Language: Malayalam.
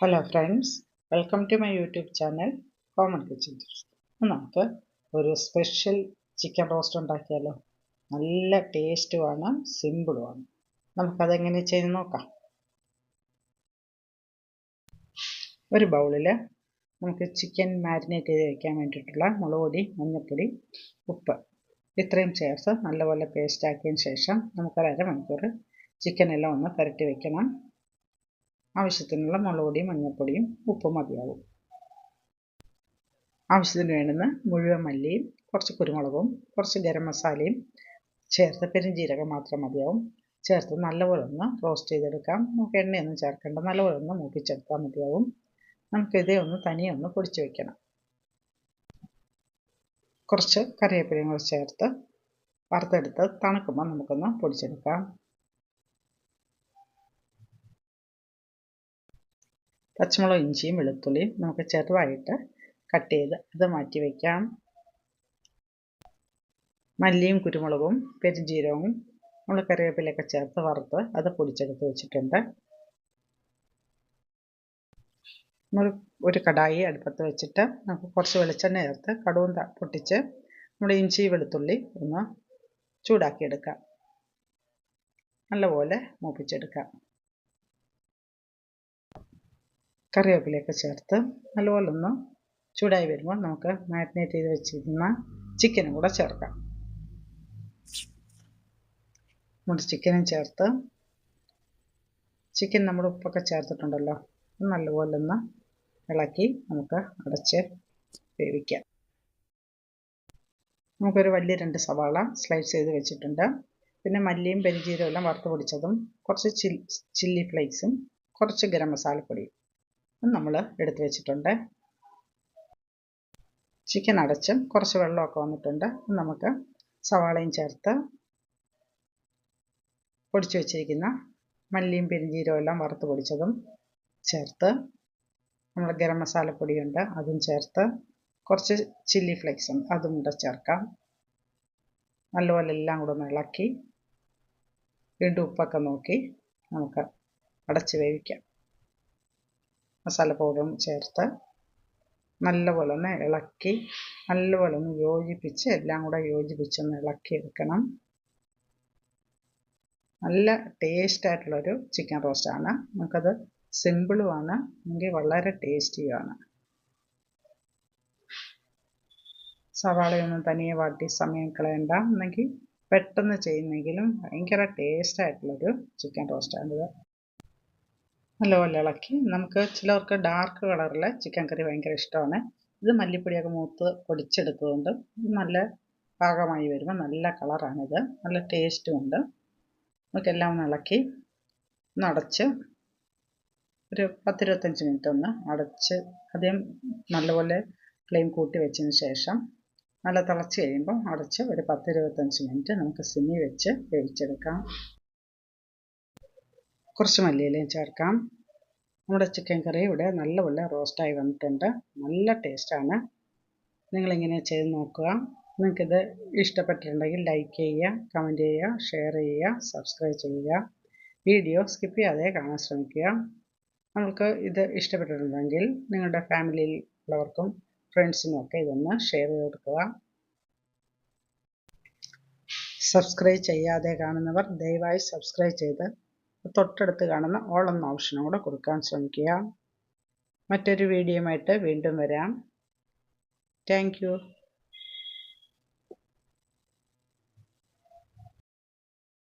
Hello friends welcome to my YouTube channel common kitchen നമുക്ക് ഒരു സ്പെഷ്യൽ ചിക്കൻ റോസ്റ്റ് ഉണ്ടാക്കിയാലോ? നല്ല ടേസ്റ്റുമാണ് സിമ്പിളുമാണ് നമുക്കതെങ്ങനെ ചെയ്ത് നോക്കാം. ഒരു ബൗളിൽ നമുക്ക് ചിക്കൻ മാരിനേറ്റ് ചെയ്ത് വയ്ക്കാൻ വേണ്ടിയിട്ടുള്ള മുളക് പൊടി മഞ്ഞൾപ്പൊടി ഉപ്പ് ഇത്രയും ചേർത്ത് നല്ലപോലെ പേസ്റ്റാക്കിയതിന് ശേഷം നമുക്കൊരു അരമണിക്കൂർ ചിക്കനെല്ലാം ഒന്ന് പുരട്ടി വെക്കണം. ആവശ്യത്തിനുള്ള മുളക് പൊടിയും മഞ്ഞൾപ്പൊടിയും ഉപ്പും മതിയാവും. ആവശ്യത്തിന് വേണ്ടുന്ന മുഴുവൻ മല്ലിയും കുറച്ച് കുരുമുളകും കുറച്ച് ഗരം മസാലയും ചേർത്ത് പെരുംജീരകം മാത്രം മതിയാവും. ചേർത്ത് നല്ലപോലെ ഒന്ന് റോസ്റ്റ് ചെയ്തെടുക്കാം. നമുക്ക് എണ്ണയൊന്നും ചേർക്കേണ്ട. നല്ലപോലെ ഒന്ന് മൂപ്പിച്ചെടുത്താൽ മതിയാവും. നമുക്കിതേ ഒന്ന് തനിയെ ഒന്ന് പൊടിച്ച് വെക്കണം. കുറച്ച് കറിവേപ്പിലയും കൂടെ ചേർത്ത് വറുത്തെടുത്ത് തണുക്കുമ്പോൾ നമുക്കൊന്ന് പൊടിച്ചെടുക്കാം. പച്ചമുളക് ഇഞ്ചിയും വെളുത്തുള്ളിയും നമുക്ക് ചെറുതായിട്ട് കട്ട് ചെയ്ത് അത് മാറ്റി മല്ലിയും കുരുമുളകും പെരുംജീരകവും നമ്മൾ കറിവേപ്പിലൊക്കെ ചേർത്ത് വറുത്ത് അത് പൊടിച്ചെടുത്ത് വെച്ചിട്ടുണ്ട്. നമ്മൾ ഒരു കടായി അടുപ്പത്ത് വെച്ചിട്ട് നമുക്ക് കുറച്ച് വെളിച്ചെണ്ണ ചേർത്ത് കടുവും പൊട്ടിച്ച് നമ്മുടെ ഇഞ്ചി വെളുത്തുള്ളി ഒന്ന് ചൂടാക്കിയെടുക്കാം. നല്ലപോലെ മൂപ്പിച്ചെടുക്കാം. കറിവേപ്പിലയൊക്കെ ചേർത്ത് നല്ലപോലെ ഒന്ന് ചൂടായി വരുമ്പോൾ നമുക്ക് മാരിനേറ്റ് ചെയ്ത് വെച്ചിരുന്ന ചിക്കനും കൂടെ ചേർക്കാം. നമ്മുടെ ചിക്കനും ചേർത്ത് ചിക്കൻ നമ്മൾ ഉപ്പൊക്കെ ചേർത്തിട്ടുണ്ടല്ലോ നല്ലപോലെ ഒന്ന് ഇളക്കി നമുക്ക് അടച്ച് വേവിക്കാം. നമുക്കൊരു വലിയ രണ്ട് സവാള സ്ലൈസ് ചെയ്ത് വെച്ചിട്ടുണ്ട്. പിന്നെ മല്ലിയും പെരിജീരവും എല്ലാം വറുത്ത് പൊടിച്ചതും കുറച്ച് ചില്ലി ഫ്ലേക്സും കുറച്ച് ഗരം മസാലപ്പൊടിയും നമ്മൾ എടുത്തു വെച്ചിട്ടുണ്ട്. ചിക്കൻ അടച്ചും കുറച്ച് വെള്ളമൊക്കെ വന്നിട്ടുണ്ട്. നമുക്ക് സവാളയും ചേർത്ത് പൊടിച്ചു വെച്ചിരിക്കുന്ന മല്ലിയും പെരിഞ്ചീരവും എല്ലാം വറുത്ത് പൊടിച്ചതും ചേർത്ത് നമ്മൾ ഗരം മസാലപ്പൊടിയുണ്ട് അതും ചേർത്ത് കുറച്ച് ചില്ലി ഫ്ലേക്സും അതും കൂടെ ചേർക്കാം. നല്ലപോലെ എല്ലാം കൂടെ ഒന്ന് ഇളക്കി വീണ്ടും ഉപ്പൊക്കെ നോക്കി നമുക്ക് അടച്ച് വേവിക്കാം. മസാല പൗഡറും ചേർത്ത് നല്ലപോലെ ഒന്ന് ഇളക്കി നല്ലപോലെ ഒന്ന് യോജിപ്പിച്ച് എല്ലാം കൂടെ ഇളക്കി എടുക്കണം നല്ല ടേസ്റ്റ് ആയിട്ടുള്ളൊരു ചിക്കൻ റോസ്റ്റാണ് നമുക്കത് സിമ്പിളുമാണ് എങ്കിൽ വളരെ ടേസ്റ്റിയുമാണ് സവാളയൊന്നും തനിയെ വാട്ടി സമയം കളയണ്ട. എന്നെങ്കിൽ പെട്ടെന്ന് ചെയ്യുന്നെങ്കിലും ഭയങ്കര ടേസ്റ്റ് ആയിട്ടുള്ളൊരു ചിക്കൻ റോസ്റ്റാണിത് നല്ലപോലെ ഇളക്കി നമുക്ക് ചിലർക്ക് ഡാർക്ക് കളറിൽ ചിക്കൻ കറി ഭയങ്കര ഇഷ്ടമാണ്. ഇത് മല്ലിപ്പൊടിയൊക്കെ മൂത്ത് പൊടിച്ചെടുത്തുകൊണ്ട് നല്ല പാകമായി വരുമ്പോൾ നല്ല കളറാണിത്. നല്ല ടേസ്റ്റും ഉണ്ട്. നമുക്കെല്ലാം ഒന്ന് ഇളക്കി ഒന്ന് അടച്ച് ഒരു പത്തിരുപത്തഞ്ച് മിനിറ്റ് ഒന്ന് അടച്ച് ആദ്യം നല്ലപോലെ ഫ്ലെയിം കൂട്ടി വെച്ചതിന് ശേഷം നല്ല തിളച്ച് കഴിയുമ്പോൾ അടച്ച് ഒരു പത്തിരുപത്തഞ്ച് മിനിറ്റ് നമുക്ക് സിമ്മി വെച്ച് വേവിച്ചെടുക്കാം. കുറച്ച് മല്ലിയിലയും ചേർക്കാം. നമ്മുടെ ചിക്കൻ കറി ഇവിടെ നല്ലപോലെ റോസ്റ്റായി വന്നിട്ടുണ്ട്. നല്ല ടേസ്റ്റാണ് നിങ്ങളിങ്ങനെ ചെയ്ത് നോക്കുക. നിങ്ങൾക്കിത് ഇഷ്ടപ്പെട്ടിട്ടുണ്ടെങ്കിൽ ലൈക്ക് ചെയ്യുക കമന്റ് ചെയ്യുക ഷെയർ ചെയ്യുക സബ്സ്ക്രൈബ് ചെയ്യുക. വീഡിയോ സ്കിപ്പ് ചെയ്യാതെ കാണാൻ ശ്രമിക്കുക. നമ്മൾക്ക് ഇത് ഇഷ്ടപ്പെട്ടിട്ടുണ്ടെങ്കിൽ നിങ്ങളുടെ ഫാമിലിയിൽ ഉള്ളവർക്കും ഫ്രണ്ട്സിനും ഒക്കെ ഇതൊന്ന് ഷെയർ ചെയ്ത് കൊടുക്കുക. സബ്സ്ക്രൈബ് ചെയ്യാതെ കാണുന്നവർ ദയവായി സബ്സ്ക്രൈബ് ചെയ്ത് തൊട്ടടുത്ത് കാണുന്ന ഓൾ എന്ന ഓപ്ഷനും കൂടെ കൊടുക്കാൻ ശ്രമിക്കുക. മറ്റൊരു വീഡിയോയുമായിട്ട് വീണ്ടും വരാം. താങ്ക്